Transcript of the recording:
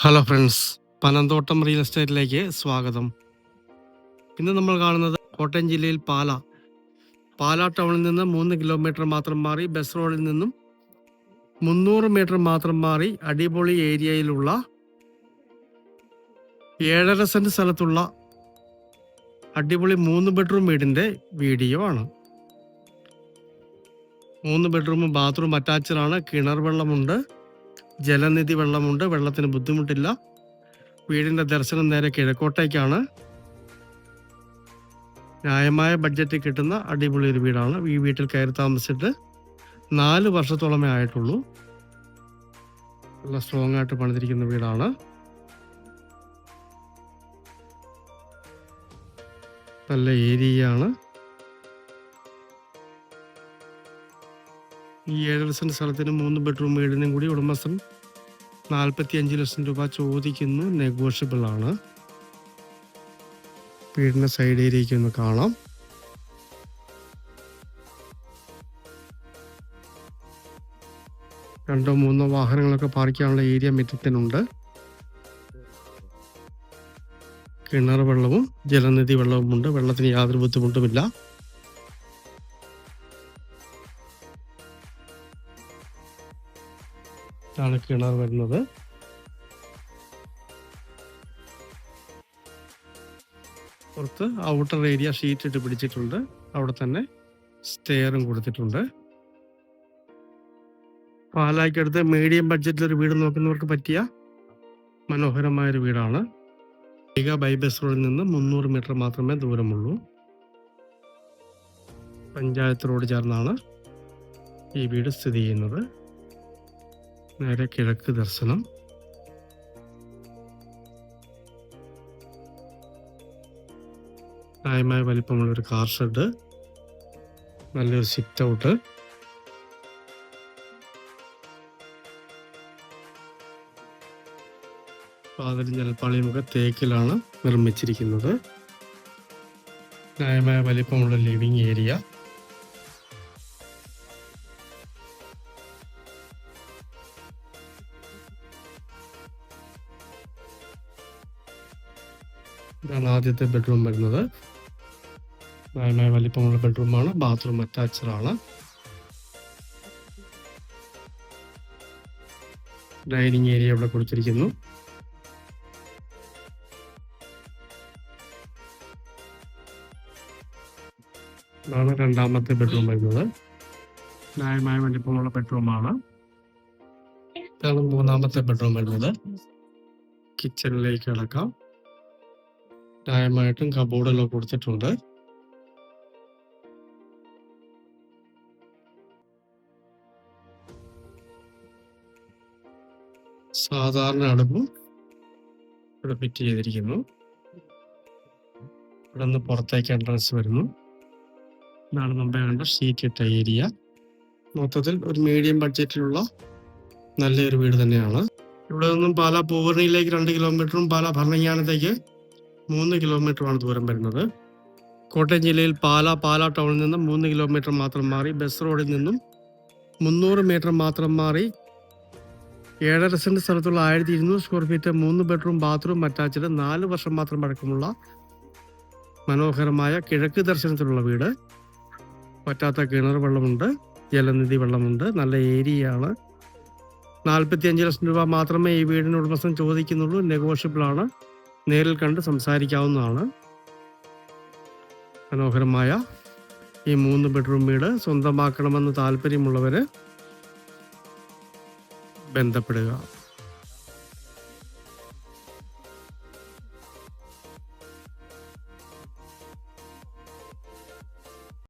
Hello friends Panamthottam real എസ്റ്റേറ്റിലേക്ക് സ്വാഗതം. ഇന്ന് നമ്മൾ കാണുന്നത് കോട്ടയം ജില്ലയിൽ പാല. പാല ടൗണിൽ നിന്ന് മൂന്ന് കിലോമീറ്റർ മാത്രം മാറി ബസ് റോഡിൽ നിന്നും മുന്നൂറ് മീറ്റർ മാത്രം മാറി അടിപൊളി ഏരിയയിലുള്ള ഏഴര സെന്റ് സ്ഥലത്തുള്ള അടിപൊളി മൂന്ന് ബെഡ്റൂം വീടിന്റെ വീഡിയോ ആണ്. മൂന്ന് ബെഡ്റൂമും ബാത്റൂം അറ്റാച്ചഡാണ് കിണർ വെള്ളമുണ്ട്. ജലനിധി വെള്ളമുണ്ട് വെള്ളത്തിന് ബുദ്ധിമുട്ടില്ല. വീടിന്റെ ദർശനം നേരെ കിഴക്കോട്ടേക്കാണ്. ന്യായമായ ബഡ്ജറ്റിൽ കിട്ടുന്ന അടിപൊളി ഒരു വീടാണ്. ഈ വീട്ടിൽ കയറി താമസിച്ചിട്ട് നാല് വർഷത്തോളമേ ആയിട്ടുള്ളൂ. നല്ല സ്ട്രോങ് ആയിട്ട് പണിതിരിക്കുന്ന വീടാണ്. നല്ല ഏരിയയാണ്. ഈ ഏഴര ലക്ഷം സ്ഥലത്തിന് മൂന്ന് ബെഡ്റൂം വീടിനും കൂടി ഉടമസ്ഥൻ നാൽപ്പത്തി അഞ്ച് ലക്ഷം രൂപ ചോദിക്കുന്നു. നെഗോഷ്യബിൾ ആണ്. വീടിന്റെ സൈഡ് ഏരിയയ്ക്ക് ഒന്ന് കാണാം. രണ്ടോ മൂന്നോ വാഹനങ്ങളൊക്കെ പാർക്ക് ചെയ്യാനുള്ള ഏരിയ മിറ്റത്തിനുണ്ട്. കിണർ വെള്ളവും ജലനിധി വെള്ളവും ഉണ്ട് വെള്ളത്തിന് യാതൊരു ബുദ്ധിമുട്ടുമില്ല. ഇതാണ് കിണർ വരുന്നത്. പുറത്ത് ഔട്ടർ ഏരിയ ഷീറ്റ് ഇട്ട് പിടിച്ചിട്ടുണ്ട്. അവിടെ തന്നെ സ്റ്റെയറും കൊടുത്തിട്ടുണ്ട്. പാലായ്ക്കടുത്ത് മീഡിയം ബഡ്ജറ്റിൽ ഒരു വീട് നോക്കുന്നവർക്ക് പറ്റിയ മനോഹരമായ ഒരു വീടാണ് മിക ബൈബസ് റോഡിൽ നിന്ന് മുന്നൂറ് മീറ്റർ മാത്രമേ ദൂരമുള്ളൂ. പഞ്ചായത്ത് റോഡ് ചേർന്നാണ് ഈ വീട് സ്ഥിതി ചെയ്യുന്നത്. നേരെ കിഴക്ക് ദർശനം. ന്യായമായ വലിപ്പമുള്ളൊരു കാർ ഷെഡ്. നല്ലൊരു സിറ്റ് ഔട്ട്. പാതിരി ജലപ്പാളിയുമൊക്കെ തേക്കിലാണ് നിർമ്മിച്ചിരിക്കുന്നത്. ന്യായമായ വലിപ്പമുള്ള ലിവിംഗ് ഏരിയ. ഇതാണ് ആദ്യത്തെ ബെഡ്റൂം വരുന്നത്. നയമായ വലിപ്പമുള്ള ബെഡ്റൂമാണ് ബാത്റൂം അറ്റാച്ച്ഡ് ആണ്. ഡൈനിങ് ഏരിയ ഇവിടെ കൊടുത്തിരിക്കുന്നു. ഇതാണ് രണ്ടാമത്തെ ബെഡ്റൂം വരുന്നത്. ന്യായമായ വലിപ്പമുള്ള ബെഡ്റൂമാണ് ഇതാണ് മൂന്നാമത്തെ ബെഡ്റൂം വരുന്നത്. കിച്ചണിലേക്ക് കിടക്കാം. ന്യായമായിട്ടും കബോർഡെല്ലാം കൊടുത്തിട്ടുണ്ട്. സാധാരണ അടുപ്പ് ഇവിടെ ഫിറ്റ് ചെയ്തിരിക്കുന്നു. ഇവിടെ നിന്ന് പുറത്തേക്ക് എൻട്രൻസ് വരുന്നു. ഇതാണ് മുമ്പേ കണ്ട ഷീറ്റ് ഇട്ട ഏരിയ. മൊത്തത്തിൽ ഒരു മീഡിയം ബഡ്ജറ്റിലുള്ള നല്ലൊരു വീട് തന്നെയാണ്. ഇവിടെ നിന്നും പാല പൂവർണിയിലേക്ക് രണ്ട് കിലോമീറ്ററും പാല ഭരണങ്ങാനത്തേക്ക് മൂന്ന് കിലോമീറ്ററാണ് ദൂരം വരുന്നത്. കോട്ടയം ജില്ലയിൽ പാല പാല ടൗണിൽ നിന്നും മൂന്ന് കിലോമീറ്റർ മാത്രം മാറി ബസ് റോഡിൽ നിന്നും മുന്നൂറ് മീറ്റർ മാത്രം മാറി ഏഴര സെന്റ് സ്ഥലത്തുള്ള ആയിരത്തി ഇരുന്നൂറ് സ്ക്വയർ ഫീറ്റ് മൂന്ന് ബെഡ്റൂം ബാത്റൂം അറ്റാച്ച്ഡ് നാല് വർഷം മാത്രം പഴക്കമുള്ള മനോഹരമായ കിഴക്ക് ദർശനത്തിലുള്ള വീട്. പറ്റാത്ത കിണർ വെള്ളമുണ്ട് ജലനിധി വെള്ളമുണ്ട് നല്ല ഏരിയയാണ്. നാൽപ്പത്തി അഞ്ച് ലക്ഷം രൂപ മാത്രമേ ഈ വീടിന് ഉടമസ്ഥൻ ചോദിക്കുന്നുള്ളൂ നെഗോഷ്യബിൾ ആണ്. നേരിൽ കണ്ട് സംസാരിക്കാവുന്നതാണ്. മനോഹരമായ ഈ മൂന്ന് ബെഡ്റൂം വീട് സ്വന്തമാക്കണമെന്ന് താല്പര്യമുള്ളവര് ബന്ധപ്പെടുക.